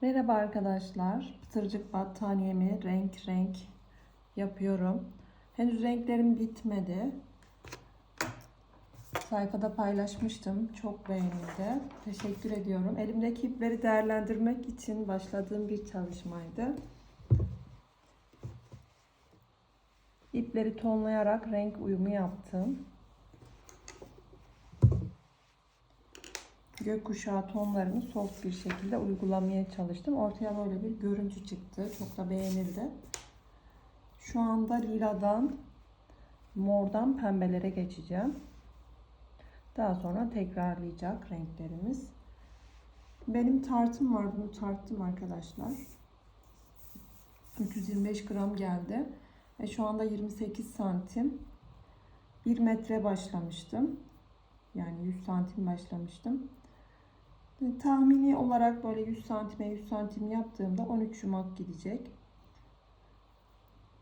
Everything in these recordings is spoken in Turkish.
Merhaba arkadaşlar. Pıtırcık battaniyemi renk renk yapıyorum. Henüz renklerim bitmedi. Sayfada paylaşmıştım. Çok beğenildi. Teşekkür ediyorum. Elimdeki ipleri değerlendirmek için başladığım bir çalışmaydı. İpleri tonlayarak renk uyumu yaptım. Gökkuşağı tonlarını soft bir şekilde uygulamaya çalıştım. Ortaya böyle bir görüntü çıktı. Çok da beğenildi. Şu anda liladan mordan pembelere geçeceğim. Daha sonra tekrarlayacak renklerimiz. Benim tartım var. Bunu tarttım arkadaşlar. 325 gram geldi. Ve şu anda 28 santim. 1 metre başlamıştım. Yani 100 santim başlamıştım. Tahmini olarak böyle 100 santime 100 santim yaptığımda 13 yumak gidecek.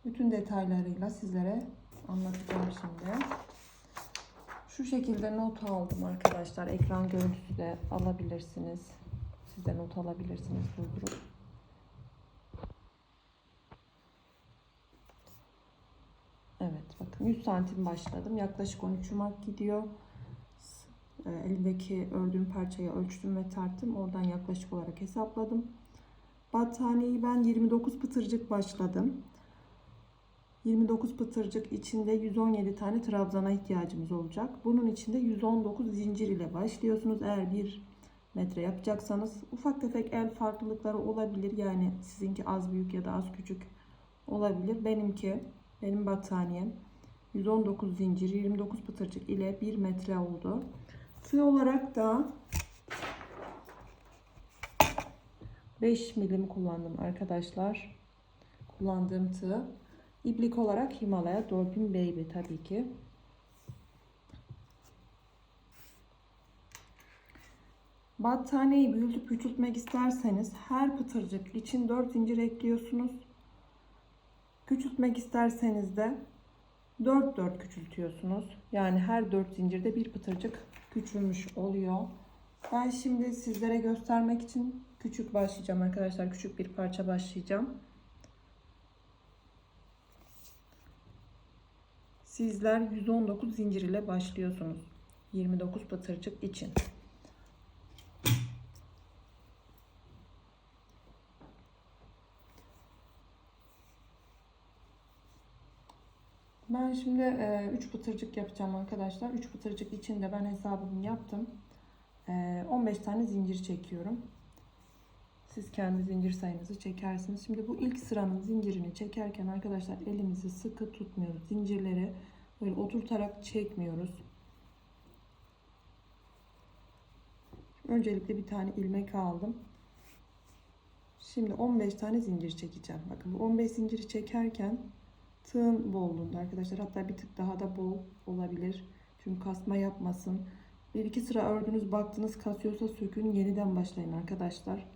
Bütün detaylarıyla sizlere anlatacağım şimdi. Şu şekilde not aldım arkadaşlar. Ekran görüntüsü de alabilirsiniz. Siz de not alabilirsiniz durdurup. Evet bakın 100 santim başladım. Yaklaşık 13 yumak gidiyor. E, elimdeki ördüğüm parçayı ölçtüm ve tarttım. Oradan yaklaşık olarak hesapladım. Battaniyeyi ben 29 pıtırcık başladım. 29 pıtırcık içinde 117 tane trabzana ihtiyacımız olacak. Bunun içinde 119 zincir ile başlıyorsunuz. Eğer bir metre yapacaksanız ufak tefek el farklılıkları olabilir. Yani sizinki az büyük ya da az küçük olabilir. Benimki, benim battaniyem 119 zincir 29 pıtırcık ile 1 metre oldu. Tığ olarak da 5 milim kullandım arkadaşlar. Kullandığım tığ. İblik olarak Himalaya Dolphin Baby tabii ki. Battaniyeyi büyütüp küçültmek isterseniz her pıtırcık için 4 zincir ekliyorsunuz. Küçültmek isterseniz de 4 4 küçültüyorsunuz. Yani her 4 zincirde bir pıtırcık küçülmüş oluyor. Ben şimdi sizlere göstermek için küçük başlayacağım arkadaşlar. Küçük bir parça başlayacağım. Sizler 119 zincir ile başlıyorsunuz. 29 pıtırcık için. Ben şimdi 3 pıtırcık yapacağım arkadaşlar. 3 pıtırcık için de ben hesabımı yaptım. E, 15 tane zincir çekiyorum. Siz kendi zincir sayınızı çekersiniz. Şimdi bu ilk sıranın zincirini çekerken arkadaşlar elimizi sıkı tutmuyoruz. Zincirleri böyle oturtarak çekmiyoruz. Öncelikle bir tane ilmek aldım. Şimdi 15 tane zincir çekeceğim. Bakın bu 15 zinciri çekerken tığın bolluğunda arkadaşlar. Hatta bir tık daha da bol olabilir. Çünkü kasma yapmasın. Bir iki sıra ördünüz baktınız kasıyorsa sökün yeniden başlayın arkadaşlar.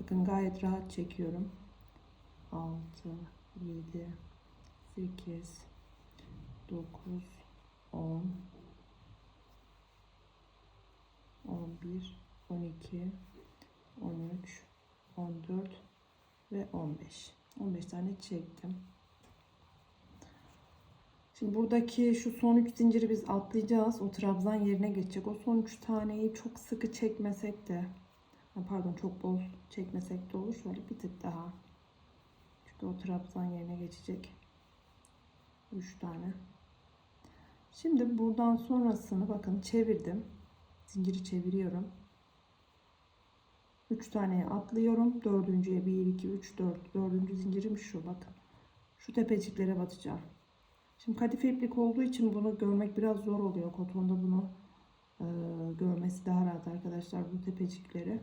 Bakın gayet rahat çekiyorum. 6 7 8 9 10 11 12 13 14 ve 15 15 tane çektim. Şimdi buradaki şu son 3 zinciri biz atlayacağız. O trabzan yerine geçecek. O son 3 taneyi çok sıkı çekmesek de pardon çok bol çekmesek de olur. Şöyle bir tık daha. Çünkü o trabzan yerine geçecek. 3 tane. Şimdi buradan sonrasını bakın çevirdim. Zinciri çeviriyorum 3 taneye atlıyorum. Dördüncüye 1, 2, 3, 4. Dördüncü zincirim şu bakın. Şu tepeciklere batacağım. Şimdi kadife iplik olduğu için bunu görmek biraz zor oluyor. Kotonda bunu e, görmesi daha rahat arkadaşlar bu tepecikleri.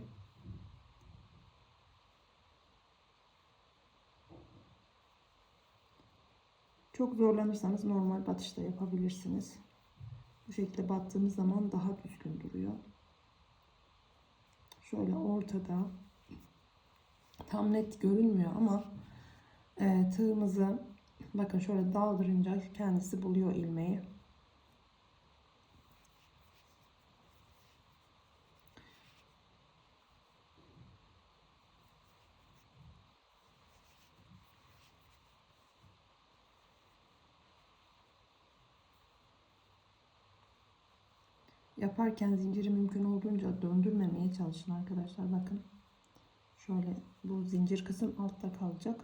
Çok zorlanırsanız normal batışta yapabilirsiniz. Bu şekilde battığınız zaman daha düzgün duruyor şöyle ortada tam net görünmüyor ama e, tığımızı bakın şöyle daldırınca kendisi buluyor ilmeği. Yaparken zinciri mümkün olduğunca döndürmemeye çalışın arkadaşlar. Bakın. Şöyle bu zincir kısım altta kalacak.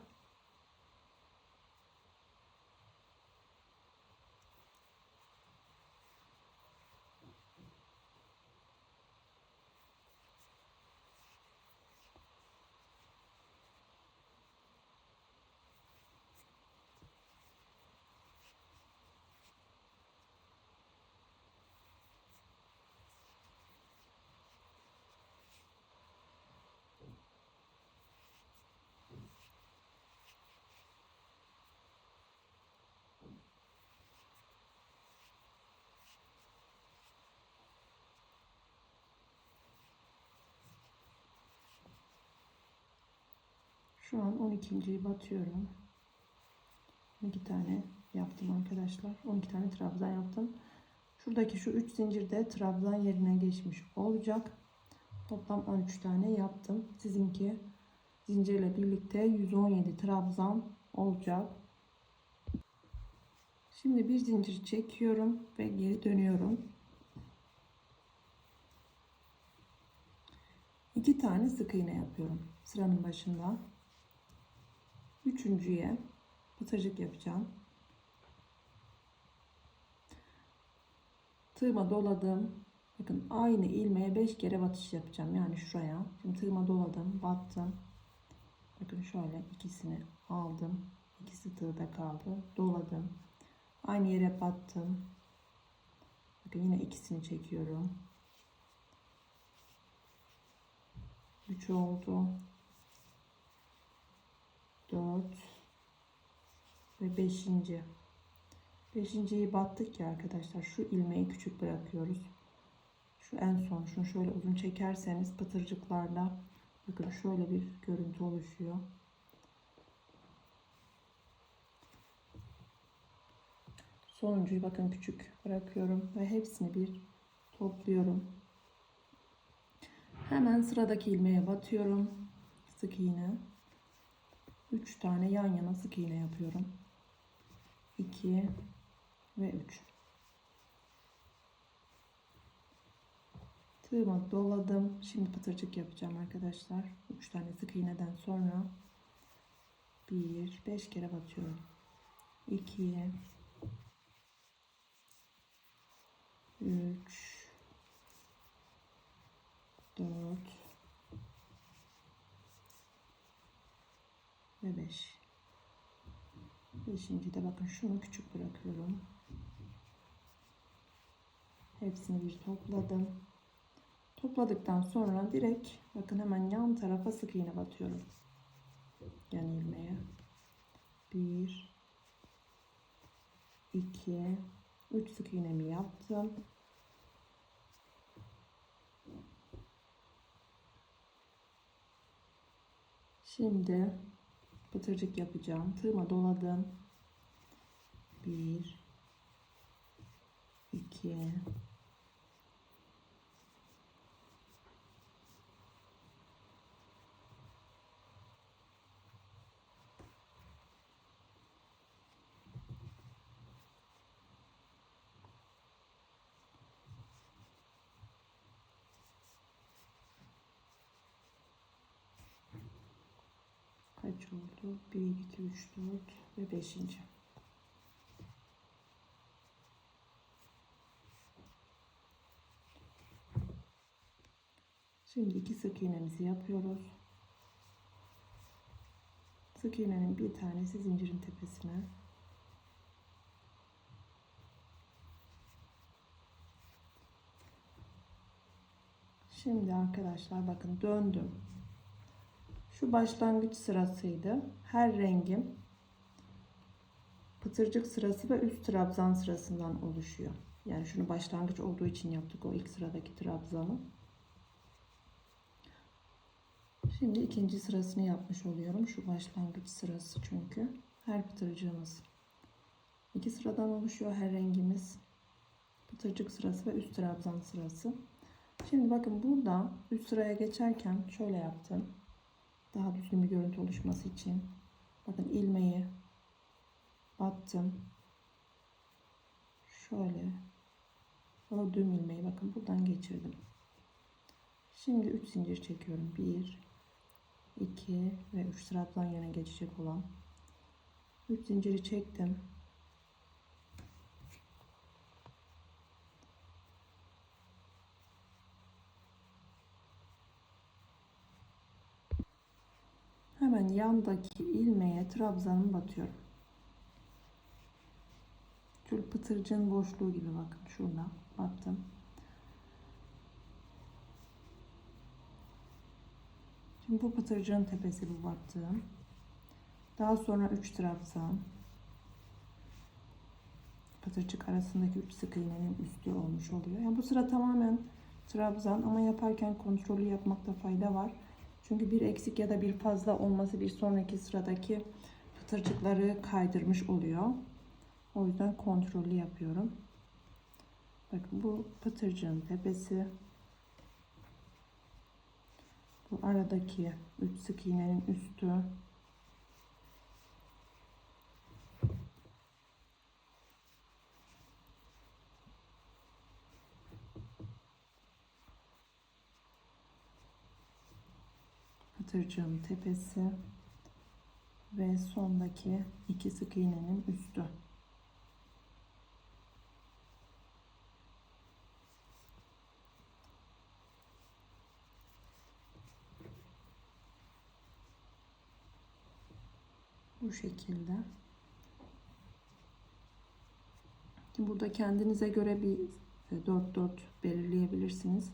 Şu an 12.yi batıyorum. 12 tane yaptım arkadaşlar. 12 tane trabzan yaptım. Şuradaki şu 3 zincirde trabzan yerine geçmiş olacak. Toplam 13 tane yaptım. Sizinki zincirle birlikte 117 trabzan olacak. Şimdi bir zincir çekiyorum ve geri dönüyorum. İki tane sık iğne yapıyorum sıranın başında. Üçüncüye pıtırcık yapacağım. Tığıma doladım. Bakın aynı ilmeğe 5 kere batış yapacağım. Yani şuraya. Şimdi tığıma doladım, battım. Bakın şöyle ikisini aldım. İkisi tığda kaldı. Doladım. Aynı yere battım. Bakın yine ikisini çekiyorum. 3 oldu. 4 ve 5. 5.yi battık ya arkadaşlar. Şu ilmeği küçük bırakıyoruz. Şu en son şunu şöyle uzun çekerseniz pıtırcıklarla bakın şöyle bir görüntü oluşuyor. Sonuncuyu bakın küçük bırakıyorum ve hepsini bir topluyorum. Hemen sıradaki ilmeğe batıyorum. Sık iğne. 3 tane yan yana sık iğne yapıyorum. 2 ve 3. Tığıma doladım. Şimdi pıtırcık yapacağım arkadaşlar. 3 tane sık iğneden sonra 1 5 kere batıyorum. 2 3 4 ve 5 beşinci de bakın şunu küçük bırakıyorum. Hepsini bir topladım. Topladıktan sonra direkt bakın hemen yan tarafa sık iğne batıyorum. Yan ilmeğe. 1 2 3 sık iğnemi yaptım. Şimdi pıtırcık yapacağım. Tığıma doladım. 1 2 kaç oldu? 1, 2, 3, 4 ve 5. Şimdi iki sık iğnemizi yapıyoruz. Sık iğnenin bir tanesi zincirin tepesine. Şimdi arkadaşlar bakın döndüm. Şu başlangıç sırasıydı. Her rengim pıtırcık sırası ve üst trabzan sırasından oluşuyor. Yani şunu başlangıç olduğu için yaptık o ilk sıradaki trabzanı. Şimdi ikinci sırasını yapmış oluyorum. Şu başlangıç sırası çünkü. Her pıtırcığımız iki sıradan oluşuyor. Her rengimiz pıtırcık sırası ve üst trabzan sırası. Şimdi bakın burada üst sıraya geçerken şöyle yaptım daha düzgün bir görüntü oluşması için bakın ilmeği battım şöyle ördüğüm ilmeği bakın buradan geçirdim. Şimdi 3 zincir çekiyorum. 1 2 ve 3 trabzan yerine geçecek olan 3 zinciri çektim. Hemen yandaki ilmeğe trabzanımı batıyorum. Şöyle pıtırcığın boşluğu gibi bakın şurada battım. Şimdi bu pıtırcığın tepesi bu battığım. Daha sonra 3 trabzan. Pıtırcık arasındaki 3 sık iğnenin üstü olmuş oluyor. Yani bu sıra tamamen trabzan ama yaparken kontrolü yapmakta fayda var. Çünkü bir eksik ya da bir fazla olması bir sonraki sıradaki pıtırcıkları kaydırmış oluyor. O yüzden kontrollü yapıyorum. Bakın bu pıtırcığın tepesi. Bu aradaki 3 sık iğnenin üstü. Pıtırcığın tepesi ve sondaki iki sık iğnenin üstü. Bu şekilde. Burada kendinize göre bir 4-4 belirleyebilirsiniz.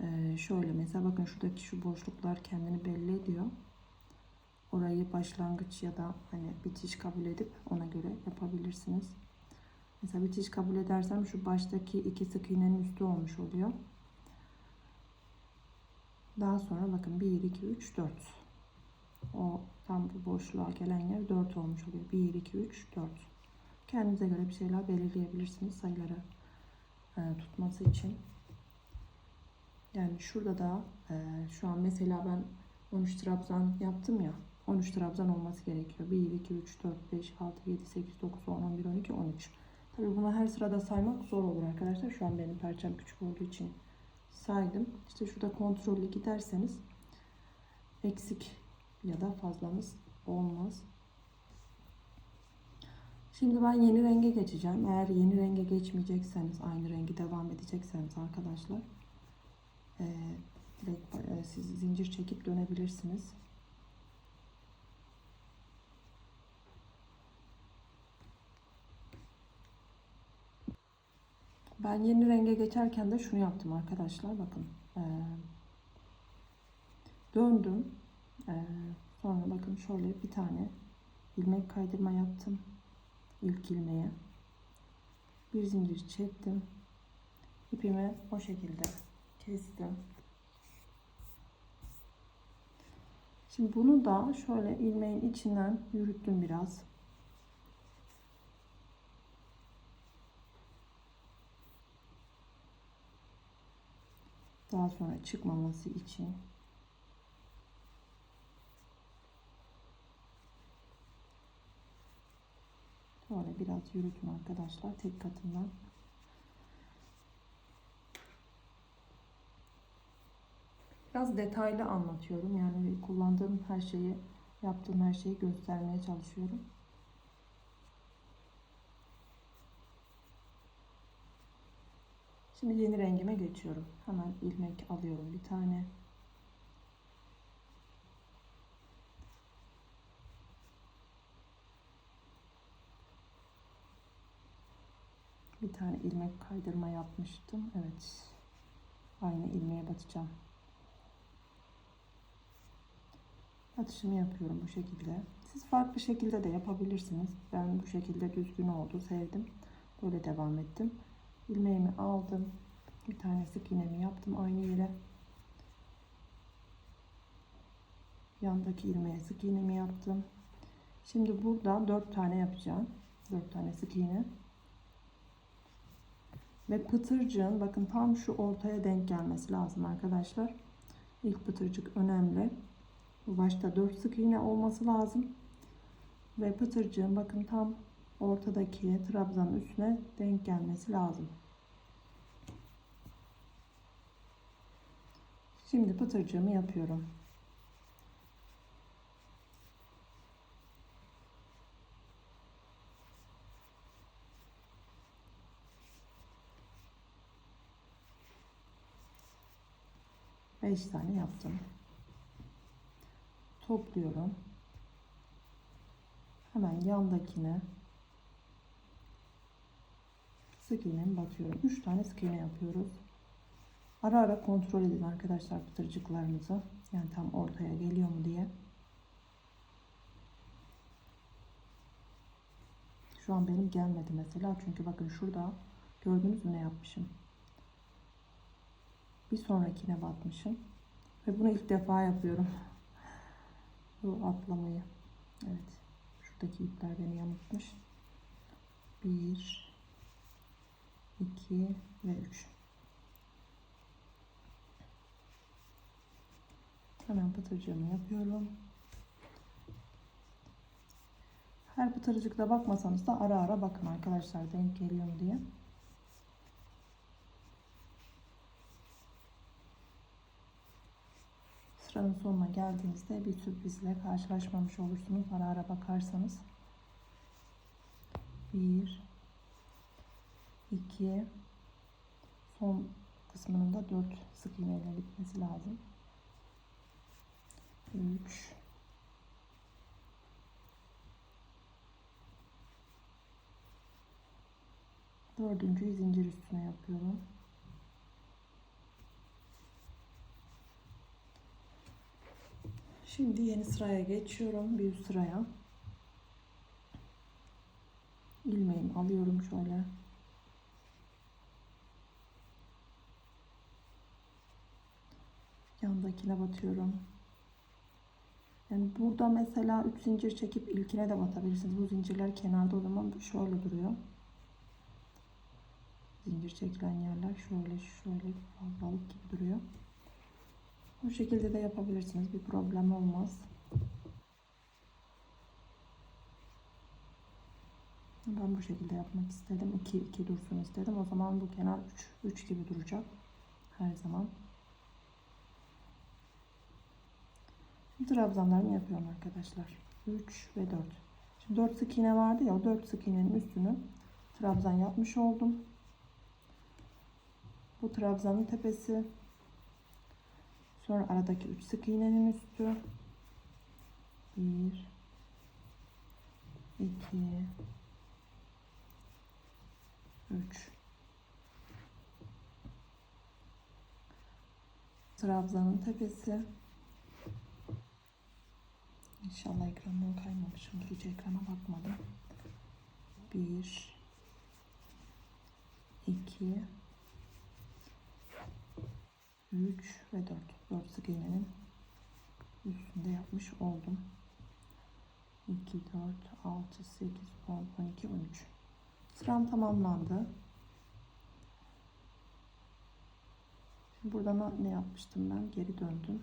Ee, şöyle mesela bakın şuradaki şu boşluklar kendini belli ediyor. Orayı başlangıç ya da hani bitiş kabul edip ona göre yapabilirsiniz. Mesela bitiş kabul edersem şu baştaki iki sık iğnenin üstü olmuş oluyor. Daha sonra bakın 1, 2, 3, 4. O tam bu boşluğa gelen yer 4 olmuş oluyor. 1, 2, 3, 4. Kendinize göre bir şeyler belirleyebilirsiniz sayıları e, tutması için. Yani şurada da e, şu an mesela ben 13 trabzan yaptım ya. 13 trabzan olması gerekiyor. 1, 2, 3, 4, 5, 6, 7, 8, 9, 10, 11, 12, 13. Tabii bunu her sırada saymak zor olur arkadaşlar. Şu an benim parçam küçük olduğu için saydım. İşte şurada kontrollü giderseniz eksik ya da fazlanız olmaz. Şimdi ben yeni renge geçeceğim. Eğer yeni renge geçmeyecekseniz, aynı rengi devam edecekseniz arkadaşlar e, direkt e, siz zincir çekip dönebilirsiniz. Ben yeni renge geçerken de şunu yaptım arkadaşlar. Bakın. E, döndüm. E, sonra bakın şöyle bir tane ilmek kaydırma yaptım. İlk ilmeğe. Bir zincir çektim. İpimi o şekilde kestim. Şimdi bunu da şöyle ilmeğin içinden yürüttüm biraz. Daha sonra çıkmaması için Şöyle biraz yürütün arkadaşlar tek katından. Biraz detaylı anlatıyorum. Yani kullandığım her şeyi, yaptığım her şeyi göstermeye çalışıyorum. Şimdi yeni rengime geçiyorum. Hemen ilmek alıyorum bir tane. Bir tane ilmek kaydırma yapmıştım. Evet. Aynı ilmeğe batacağım. Atışımı yapıyorum bu şekilde. Siz farklı şekilde de yapabilirsiniz. Ben bu şekilde düzgün oldu. Sevdim. Böyle devam ettim. İlmeğimi aldım. Bir tane sık iğnemi yaptım aynı yere. Yandaki ilmeğe sık iğnemi yaptım. Şimdi burada 4 tane yapacağım. 4 tane sık iğne. Ve pıtırcığın bakın tam şu ortaya denk gelmesi lazım arkadaşlar. İlk pıtırcık önemli başta 4 sık iğne olması lazım. Ve pıtırcığın bakın tam ortadaki trabzan üstüne denk gelmesi lazım. Şimdi pıtırcığımı yapıyorum. Beş tane yaptım. Topluyorum. Hemen yandakine sık iğnemi batıyorum. 3 tane sık iğne yapıyoruz. Ara ara kontrol edin arkadaşlar pıtırcıklarınızı. Yani tam ortaya geliyor mu diye. Şu an benim gelmedi mesela. Çünkü bakın şurada gördünüz mü ne yapmışım. Bir sonrakine batmışım. Ve bunu ilk defa yapıyorum. Bu atlamayı. Evet. Şuradaki ipler beni yanıltmış. 1 2 ve 3 Hemen pıtırcığımı yapıyorum. Her pıtırcıkta bakmasanız da ara ara bakın arkadaşlar denk geliyor diye. Sıranın sonuna geldiğinizde bir sürprizle karşılaşmamış olursunuz. Ara ara bakarsanız. 1 2 son kısmının da 4 sık iğneyle bitmesi lazım. 3 Dördüncüyü zincir üstüne yapıyorum. Şimdi yeni sıraya geçiyorum. Bir sıraya. ilmeğimi alıyorum şöyle. Yandakine batıyorum. Yani burada mesela 3 zincir çekip ilkine de batabilirsiniz. Bu zincirler kenarda o zaman şöyle duruyor. Zincir çekilen yerler şöyle şöyle fazlalık gibi duruyor. Bu şekilde de yapabilirsiniz. Bir problem olmaz. Ben bu şekilde yapmak istedim. 2 2 dursun istedim. O zaman bu kenar 3 3 gibi duracak. Her zaman. Trabzanlarımı yapıyorum arkadaşlar. 3 ve 4. Şimdi 4 sık iğne vardı ya o 4 sık iğnenin üstünü trabzan yapmış oldum. Bu trabzanın tepesi. Sonra aradaki 3 sık iğnenin üstü. 1 2 3 Trabzanın tepesi. İnşallah ekrandan kaymamışımdır. Hiç ekrana bakmadım. 1 2 3 ve 4. 4 sık iğnenin üstünde yapmış oldum. 2, 4, 6, 8, 10, 12, 13. Sıram tamamlandı. Şimdi burada ne yapmıştım ben? Geri döndüm.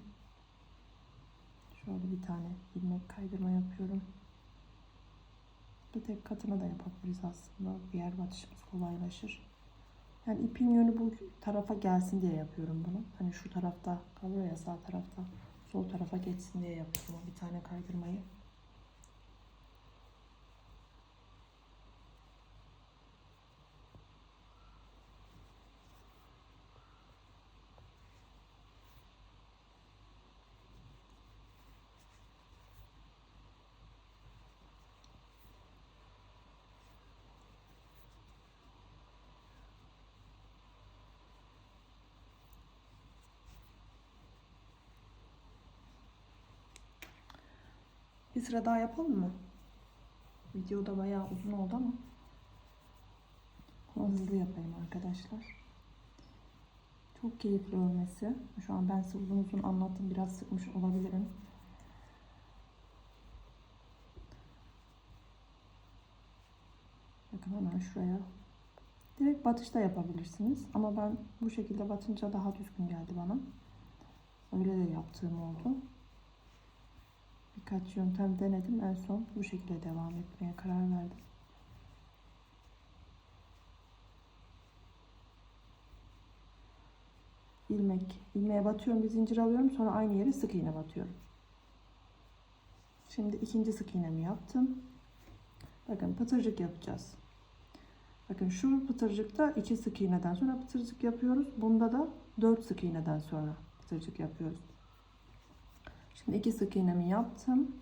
Şöyle bir tane ilmek kaydırma yapıyorum. Bir tek katını da yapabiliriz aslında. Diğer batışımız kolaylaşır. Yani ipin yönü bu tarafa gelsin diye yapıyorum bunu. Hani şu tarafta kalıyor ya sağ tarafta. Sol tarafa geçsin diye yapıyorum bir tane kaydırmayı. Bir sıra daha yapalım mı? Videoda bayağı uzun oldu ama hızlı yapayım arkadaşlar. Çok keyifli örmesi. Şu an ben size uzun uzun anlattım. Biraz sıkmış olabilirim. Bakın hemen şuraya. Direkt batışta yapabilirsiniz. Ama ben bu şekilde batınca daha düzgün geldi bana. Öyle de yaptığım oldu. Birkaç yöntem denedim. En son bu şekilde devam etmeye karar verdim. ilmek ilmeğe batıyorum bir zincir alıyorum sonra aynı yere sık iğne batıyorum. Şimdi ikinci sık iğnemi yaptım. Bakın pıtırcık yapacağız. Bakın şu pıtırcıkta iki sık iğneden sonra pıtırcık yapıyoruz. Bunda da dört sık iğneden sonra pıtırcık yapıyoruz. Şimdi iki sık iğnemi yaptım.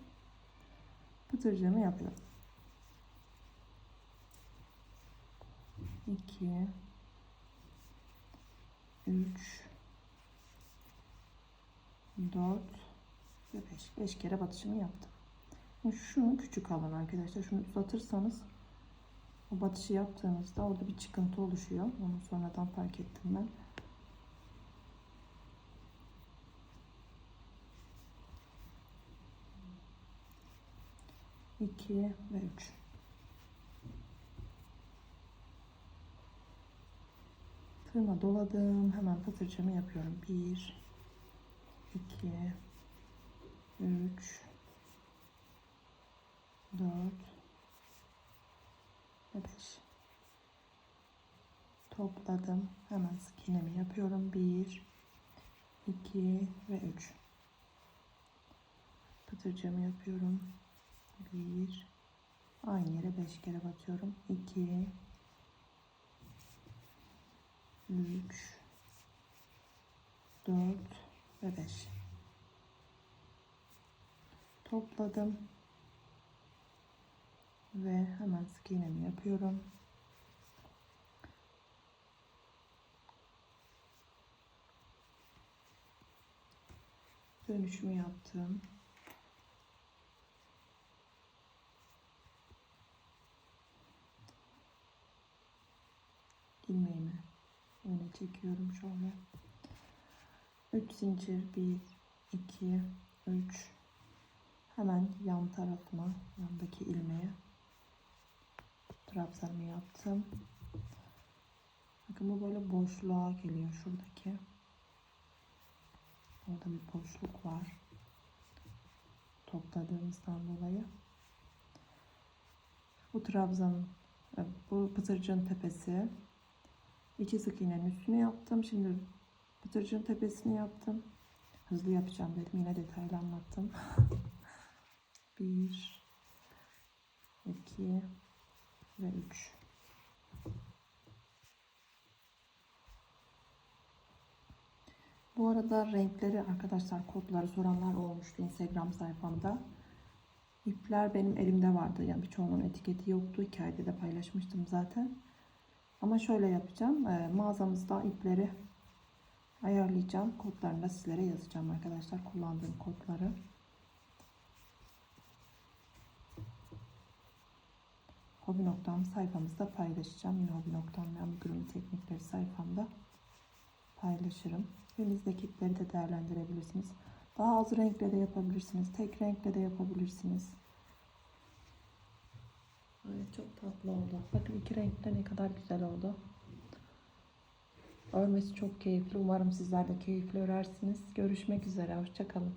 Pıtırcığımı yapıyorum. 2 3 4 ve 5. 5 kere batışımı yaptım. Şimdi küçük alın arkadaşlar. Şunu uzatırsanız o batışı yaptığınızda orada bir çıkıntı oluşuyor. Onu sonradan fark ettim ben. İki ve üç. Tığıma doladım. Hemen pıtırcığımı yapıyorum. Bir, iki, üç, dört ve beş. Topladım. Hemen sık yapıyorum. Bir, iki ve üç. Pıtırcığımı yapıyorum. Bir, aynı yere beş kere batıyorum. İki, 3 4 ve 5 topladım. Ve hemen sık iğnemi yapıyorum. Dönüşümü yaptım ilmeğimi öne çekiyorum şöyle. 3 zincir 1 2 3 hemen yan tarafına yandaki ilmeğe trabzanımı yaptım. Bakın bu böyle boşluğa geliyor şuradaki. Orada bir boşluk var. Topladığımızdan dolayı. Bu trabzanın bu pıtırcığın tepesi İki sık iğnenin üstüne yaptım. Şimdi pıtırcığın tepesini yaptım. Hızlı yapacağım dedim. Yine detaylı anlattım. Bir, iki ve üç. Bu arada renkleri arkadaşlar kodları soranlar olmuştu Instagram sayfamda. İpler benim elimde vardı. Yani birçoğunun etiketi yoktu. Hikayede de paylaşmıştım zaten. Ama şöyle yapacağım. E, mağazamızda ipleri ayarlayacağım. Kodlarını da sizlere yazacağım arkadaşlar. Kullandığım kodları. Hobi noktam sayfamızda paylaşacağım. Yine hobi noktam ve amigurumi teknikleri sayfamda paylaşırım. Elinizdeki ipleri de değerlendirebilirsiniz. Daha az renkle de yapabilirsiniz. Tek renkle de yapabilirsiniz. Evet çok tatlı oldu. Bakın iki renkte ne kadar güzel oldu. Örmesi çok keyifli. Umarım sizler de keyifli örersiniz. Görüşmek üzere. Hoşçakalın.